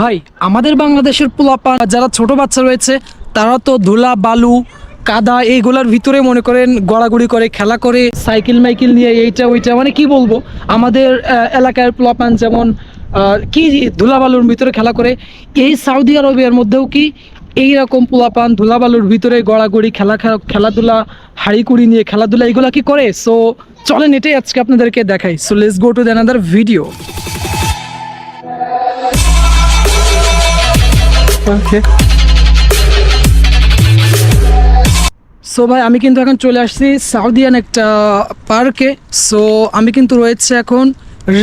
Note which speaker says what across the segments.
Speaker 1: ভাই, আমাদের বাংলাদেশের পোলাপা, যারা ছোট বাচ্চা রয়েছে, তারা তো ধুলা, বালু, কাদা, এইগুলার ভিতরে মনে করেন গড়াগড়ি করে, খেলা করে, সাইকেল মাইকেল নিয়ে এইটা, ওইটা মানে কি বলব? আমাদের এলাকার পোলাপান যেমন কি ধুলাবালুর ভিতরে খেলা করে, এই সৌদি আরবের মধ্যেও কি এইরকম পোলাপান ধুলাবালুর ভিতরে গড়াগড়ি, খেলা খেলাধুলা, হাড়িকুড়ি নিয়ে খেলাধুলা, এগুলা কি করে? সো চলেন এটাই আজকে আপনাদেরকে দেখাই। So let's go to then other video okay. So ভাই, আমি কিন্তু এখন চলে আসছি সাউদিয়ান একটা পার্কে সো আমি কিন্তু রয়েছে এখন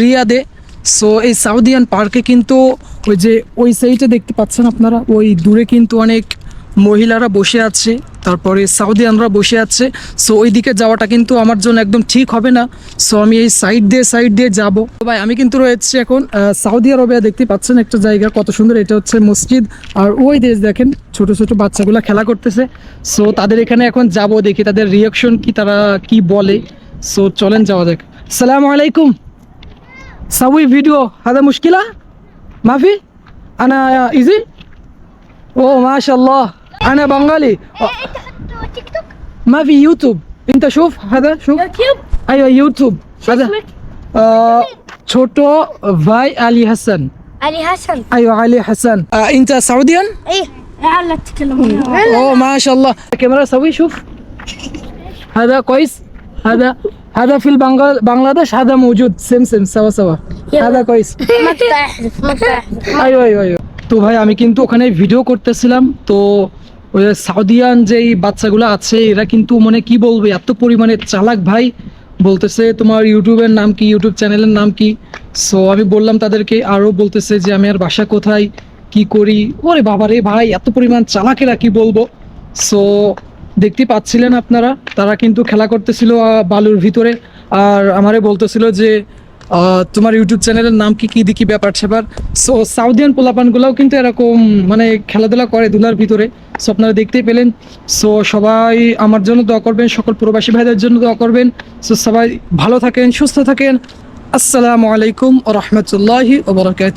Speaker 1: রিয়াদে সো এই সাউদিয়ান পার্কে কিন্তু ওই যে ওই সাইডে দেখতে পাচ্ছেন আপনারা? ওই দূরে কিন্তু অনেক মহিলারা বসে আছে। তারপরে সাউদিয়ানরা বসে আছে। সো ওই দিকে যাওয়াটা কিন্তু আমার জন্য একদম ঠিক হবে না। সো আমি এই সাইড দিয়ে সাইড দিয়ে যাব। ভাই, আমি কিন্তু রয়েছে এখন সাউদি আরবে। দেখতে পাচ্ছেন একটা জায়গা, কত সুন্দর। এটা হচ্ছে মসজিদ। আর ওই দেশ দেখেন, ছোট ছোট বাচ্চাগুলো খেলা করতেছে। সো তাদের এখানে এখন যাব দেখি, তাদের রিয়াকশন কি, তারা কি বলে। সো চলেন যাওয়া যাক। সালাম আলাইকুম। সাউই ভিডিও হাদা মুশকিলা? মাফি আনা ইজি ও মাশাল্লাহ ما شاء الله أنا بنغالي
Speaker 2: تيك توك
Speaker 1: ما في يوتيوب أنت شوف هذا شوف
Speaker 2: يوتيوب
Speaker 1: أيوة يوتيوب هذا
Speaker 2: اسمك
Speaker 1: آه ছোটো ভাই আলী হাসান
Speaker 2: علي حسن
Speaker 1: ايوه علي حسن آه انت سعوديان
Speaker 2: ايه لا تتكلم
Speaker 1: اوه ما شاء الله الكاميرا سوي شوف هذا كويس هذا هذا في البنغال بنغلاديش هذا موجود سم سم سوا سوا
Speaker 2: يلا.
Speaker 1: هذا كويس
Speaker 2: ما تحذف ما تحذف
Speaker 1: আইও আইও আইও তো ভাই আমি কিন্তু ওখানে ভিডিও করতেছিলাম তো ওই সাউদিয়ান যেই বাচ্চাগুলো আছে, এরা কিন্তু মানে কি বলবে, এত পরিমাণে চালাক ভাই। বলতেছে তোমার ইউটিউবের নাম কি, ইউটিউব চ্যানেলের নাম কি? সো আমি বললাম তাদেরকে, আরও বলতেছে যে আমি আর বাসা কোথায়, কি করি? ওরে বাবা রে ভাই, এত পরিমাণ চালাকেরা কি বলব? সো দেখতে পাচ্ছিলেন আপনারা, তারা কিন্তু খেলা করতেছিল বালুর ভিতরে। আর আমারে বলতেছিল যে তোমার ইউটিউব চ্যানেলের নাম কি কি দেখি ব্যাপার স্যাপার সো সাউদিয়ান পোলাপানগুলোও কিন্তু এরকম মানে খেলাধুলা করে দুলার ভিতরে। সো আপনারা দেখতেই পেলেন। সো সবাই আমার জন্য দোয়া করবেন, সকল প্রবাসী ভাইদের জন্য দোয়া করবেন। সো সবাই ভালো থাকেন, সুস্থ থাকেন। আসসালামু আলাইকুম ও রহমতুল্লাহি ওবরাকাত